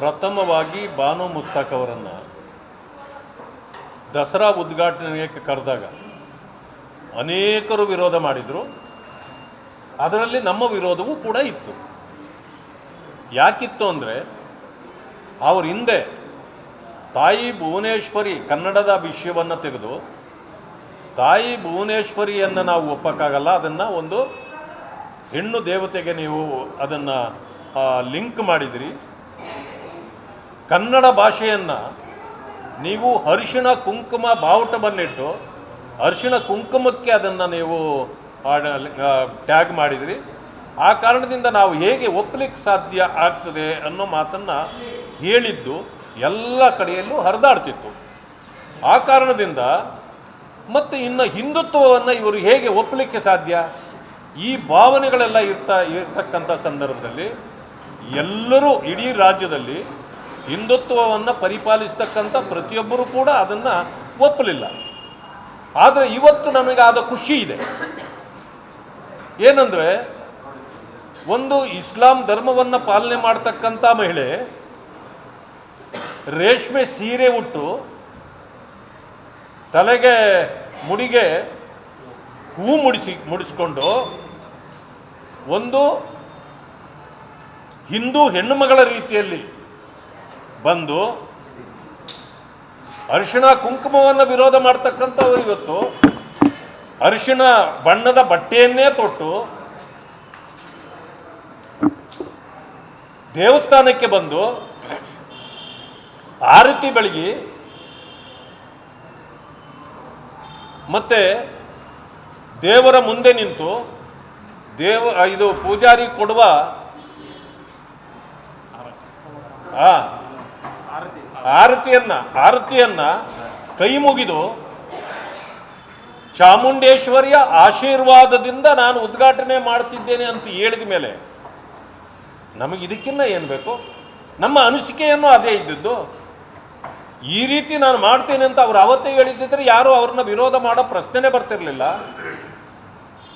ಪ್ರಥಮವಾಗಿ ಬಾನು ಮುಸ್ತಾಕ್ ಅವರನ್ನು ದಸರಾ ಉದ್ಘಾಟನೆಗೆ ಕರೆದಾಗ ಅನೇಕರು ವಿರೋಧ ಮಾಡಿದರು. ಅದರಲ್ಲಿ ನಮ್ಮ ವಿರೋಧವೂ ಕೂಡ ಇತ್ತು. ಯಾಕಿತ್ತು ಅಂದರೆ ಅವ್ರ ಹಿಂದೆ ತಾಯಿ ಭುವನೇಶ್ವರಿ ಕನ್ನಡದ ವಿಷಯವನ್ನು ತೆಗೆದು ತಾಯಿ ಭುವನೇಶ್ವರಿಯನ್ನು ನಾವು ಒಪ್ಪಕ್ಕಾಗಲ್ಲ, ಅದನ್ನು ಒಂದು ಹೆಣ್ಣು ದೇವತೆಗೆ ನೀವು ಅದನ್ನು ಲಿಂಕ್ ಮಾಡಿದಿರಿ. ಕನ್ನಡ ಭಾಷೆಯನ್ನು ನೀವು ಅರಿಶಿಣ ಕುಂಕುಮ ಬಾವುಟವನ್ನಿಟ್ಟು ಅರಿಶಿಣ ಕುಂಕುಮಕ್ಕೆ ಅದನ್ನು ನೀವು ಟ್ಯಾಗ್ ಮಾಡಿದಿರಿ. ಆ ಕಾರಣದಿಂದ ನಾವು ಹೇಗೆ ಒಪ್ಪಲಿಕ್ಕೆ ಸಾಧ್ಯ ಆಗ್ತದೆ ಅನ್ನೋ ಮಾತನ್ನು ಹೇಳಿದ್ದು ಎಲ್ಲ ಕಡೆಯಲ್ಲೂ ಹರಿದಾಡ್ತಿತ್ತು. ಆ ಕಾರಣದಿಂದ ಮತ್ತು ಇನ್ನು ಹಿಂದುತ್ವವನ್ನು ಇವರು ಹೇಗೆ ಒಪ್ಪಲಿಕ್ಕೆ ಸಾಧ್ಯ? ಈ ಭಾವನೆಗಳೆಲ್ಲ ಇರ್ತಾ, ಇರ್ತಕ್ಕಂಥ ಸಂದರ್ಭದಲ್ಲಿ ಎಲ್ಲರೂ ಇಡೀ ರಾಜ್ಯದಲ್ಲಿ ಹಿಂದುತ್ವವನ್ನು ಪರಿಪಾಲಿಸ್ತಕ್ಕಂಥ ಪ್ರತಿಯೊಬ್ಬರೂ ಕೂಡ ಅದನ್ನು ಒಪ್ಪಲಿಲ್ಲ. ಆದರೆ ಇವತ್ತು ನಮಗೆ ಆದ ಖುಷಿ ಇದೆ. ಏನಂದರೆ, ಒಂದು ಇಸ್ಲಾಂ ಧರ್ಮವನ್ನು ಪಾಲನೆ ಮಾಡ್ತಕ್ಕಂಥ ಮಹಿಳೆ ರೇಷ್ಮೆ ಸೀರೆ ಉಟ್ಟು ತಲೆಗೆ ಮುಡಿಗೆ ಹೂ ಮುಡಿಸಿ, ಮುಡಿಸ್ಕೊಂಡು ಒಂದು ಹಿಂದೂ ಹೆಣ್ಣುಮಗಳ ರೀತಿಯಲ್ಲಿ ಬಂದು ಅರಿಶಿಣ ಕುಂಕುಮವನ್ನು ವಿರೋಧ ಮಾಡ್ತಕ್ಕಂಥವ್ರು ಇವತ್ತು, ಅರಿಶಿಣ ಬಣ್ಣದ ಬಟ್ಟೆಯನ್ನೇ ತೊಟ್ಟು ದೇವಸ್ಥಾನಕ್ಕೆ ಬಂದು ಆರತಿ ಬೆಳಗಿ ಮತ್ತೆ ದೇವರ ಮುಂದೆ ನಿಂತು ದೇವ ಇದು ಪೂಜಾರಿ ಕೊಡುವ, ಆ ಆರತಿಯನ್ನ ಆರತಿಯನ್ನ ಕೈ ಮುಗಿದು ಚಾಮುಂಡೇಶ್ವರಿಯ ಆಶೀರ್ವಾದದಿಂದ ನಾನು ಉದ್ಘಾಟನೆ ಮಾಡ್ತಿದ್ದೇನೆ ಅಂತ ಹೇಳಿದ ಮೇಲೆ ನಮಗೆ ಇದಕ್ಕಿನ್ನ ಏನು ಬೇಕು? ನಮ್ಮ ಅನಿಸಿಕೆಯನ್ನು ಅದೇ ಇದ್ದದ್ದು. ಈ ರೀತಿ ನಾನು ಮಾಡ್ತೇನೆ ಅಂತ ಅವ್ರು ಅವತ್ತೇ ಹೇಳಿದ್ದಿದ್ರೆ ಯಾರು ಅವ್ರನ್ನ ವಿರೋಧ ಮಾಡೋ ಪ್ರಶ್ನೆನೇ ಬರ್ತಿರ್ಲಿಲ್ಲ.